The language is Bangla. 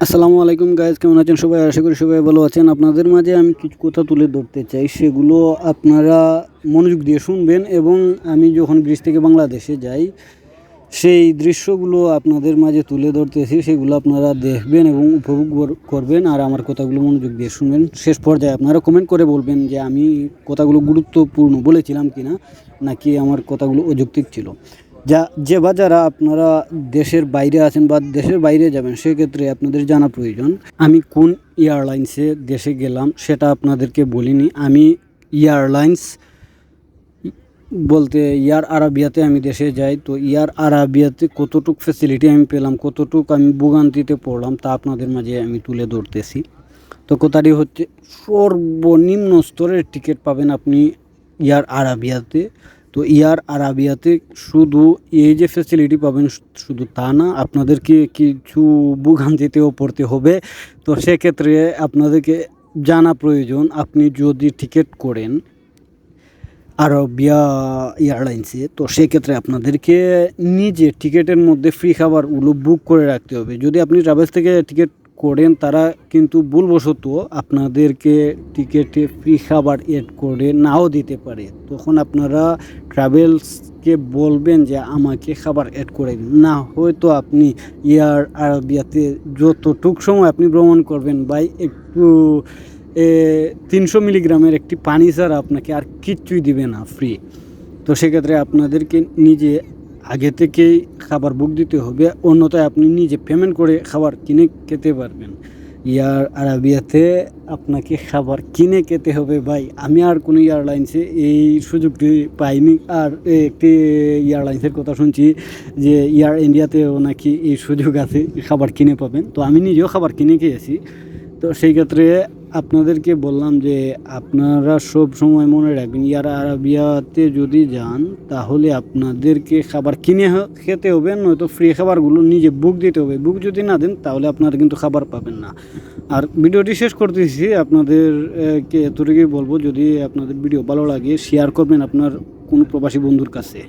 আসসালামু আলাইকুম গাইজ কেমন আছেন সবাই? আশা করি সবাই ভালো আছেন। আপনাদের মাঝে আমি কিছু কথা তুলে ধরতে চাই, সেগুলো আপনারা মনোযোগ দিয়ে শুনবেন এবং আমি যখন গ্রিস থেকে বাংলাদেশে যাই, সেই দৃশ্যগুলো আপনাদের মাঝে তুলে ধরতেছি, সেগুলো আপনারা দেখবেন এবং উপভোগ কর- করবেন। আর আমার কথাগুলো মনোযোগ দিয়ে শুনবেন। শেষ পর্যায়ে আপনারা কমেন্ট করে বলবেন যে আমি কথাগুলো গুরুত্বপূর্ণ বলেছিলাম কিনা, নাকি আমার কথাগুলো অযৌক্তিক ছিল। যা, যে বা যারা আপনারা দেশের বাইরে আছেন বা দেশের বাইরে যাবেন, সেক্ষেত্রে আপনাদের জানা প্রয়োজন। আমি কোন এয়ারলাইন্সে দেশে গেলাম সেটা আপনাদেরকে বলিনি। আমি এয়ারলাইন্স বলতে ইয়ার আরাবিয়াতে আমি দেশে যাই, তো ইয়ার আরাবিয়াতে কতটুক ফেসিলিটি আমি পেলাম, কতটুক আমি ভোগান্তিতে পড়লাম, তা আপনাদের মাঝে আমি তুলে ধরতেছি। তো কথাটি হচ্ছে, সর্বনিম্ন স্তরের টিকিট পাবেন আপনি ইয়ার আরাবিয়াতে। তো ইয়ার আরাবিয়াতে শুধু এই যে ফেসিলিটি পাবেন শুধু তা না, আপনাদেরকে কিছু ভোগান্তিতেও পড়তে হবে। তো সেক্ষেত্রে আপনাদেরকে জানা প্রয়োজন, আপনি যদি টিকিট করেন আরবিয়া এয়ারলাইন্সে, তো সেক্ষেত্রে আপনাদেরকে নিজে টিকিটের মধ্যে ফ্রি খাবারগুলো বুক করে রাখতে হবে। যদি আপনি ট্রাভেলস থেকে টিকিট করেন, তারা কিন্তু ভুলবশত আপনাদেরকে টিকিটে ফ্রি খাবার এড করে নাও দিতে পারে। তখন আপনারা ট্রাভেলসকে বলবেন যে, আমাকে খাবার এড করে দিন। না, হয়তো আপনি এয়ার আরবিয়াতে যতটুক সময় আপনি ভ্রমণ করবেন বাই একটু তিনশো মিলিগ্রামের একটি পানি ছাড়া আপনাকে আর কিচ্ছুই দিবে না ফ্রি তো সেক্ষেত্রে আপনাদেরকে নিজে আগে থেকেই খাবার বুক দিতে হবে। অন্যথায় আপনি নিজে পেমেন্ট করে খাবার কিনে খেতে পারবেন। ইয়ার আরাবিয়াতে আপনাকে খাবার কিনে খেতে হবে ভাই। আমি আর কোনো এয়ারলাইন্সে এই সুযোগটি পাইনি। আর একটি এয়ারলাইন্সের কথা শুনছি যে এয়ার ইন্ডিয়াতেও নাকি এই সুযোগ আছে, খাবার কিনে পাবেন। তো আমি নিজেও খাবার কিনে খেয়েছি। তো সেই ক্ষেত্রে আপনাদেরকে বললাম যে আপনারা সব সময় মনে রাখবেন, ইয়ার আরাবিয়াতে যদি যান, তাহলে আপনাদেরকে খাবার কিনে খেতে হবে, নয়তো ফ্রি খাবারগুলো নিজে বুক দিতে হবে। বুক যদি না দেন, তাহলে আপনারা কিন্তু খাবার পাবেন না। আর ভিডিওটি শেষ করতেছি, আপনাদেরকে এতটুকুই বলব, যদি আপনাদের ভিডিও ভালো লাগে শেয়ার করবেন আপনার কোনো প্রবাসী বন্ধুর কাছে।